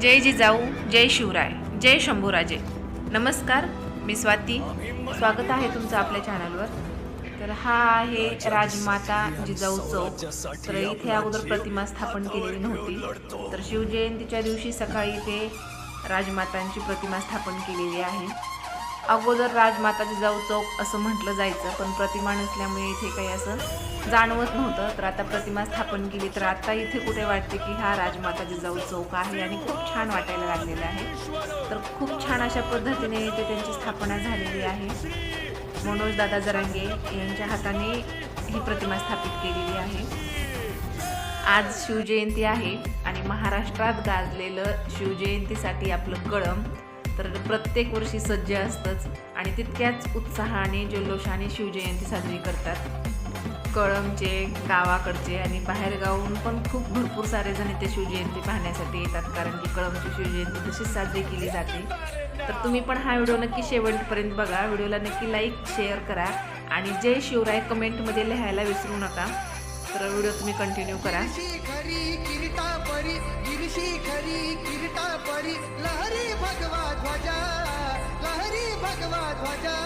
जय जिजाऊ जय शिवराय जय शंभूराजे. नमस्कार मी स्वाती. स्वागत आहे तुमचं आपल्या चॅनलवर तर हा आहे राजमाता जिजाऊ चौक तर इथे अगोदर प्रतिमा स्थापन केलेली नव्हती. तर शिवजयंतीच्या दिवशी सकाळी इथे राजमातांची प्रतिमा स्थापन केलेली आहे. अगोदर राजमाता जिजाऊ चौक असं म्हटलं जायचं पण प्रतिमा नसल्यामुळे इथे काही असं जाणवत नव्हतं. तर आता प्रतिमा स्थापन केली तर आता इथे कुठे वाटते की हा राजमाता जिजाऊ चौक आहे आणि खूप छान वाटायला लागलेला आहे. तर खूप छान अशा पद्धतीने इथे त्यांची स्थापना झालेली आहे. मनोज दादा जरांगे यांच्या हाताने ही प्रतिमा स्थापित केलेली आहे. आज शिवजयंती आहे आणि महाराष्ट्रात गाजलेलं शिवजयंतीसाठी आपलं कळम तर प्रत्येक वर्षी सज्ज असतंच. आणि तितक्याच उत्साहाने जल्लोषाने शिवजयंती साजरी करतात. कळमचे गावाकडचे आणि बाहेरगावून पण खूप भरपूर सारे जण इथे शिवजयंती पाहण्यासाठी येतात. कारण की कळमची शिवजयंती तशीच साजरी केली जाते. तर तुम्ही पण हा व्हिडिओ नक्की शेवटपर्यंत बघा. व्हिडिओला नक्की लाईक शेअर करा. आणि जय शिवराय कमेंटमध्ये लिहायला विसरू नका. तर व्हिडिओ तुम्ही कंटिन्यू करा. खरी किरीटा परी गिरशी खरी किरीटा परी लहरी भगवा ध्वजा लहरी भगवा ध्वजा.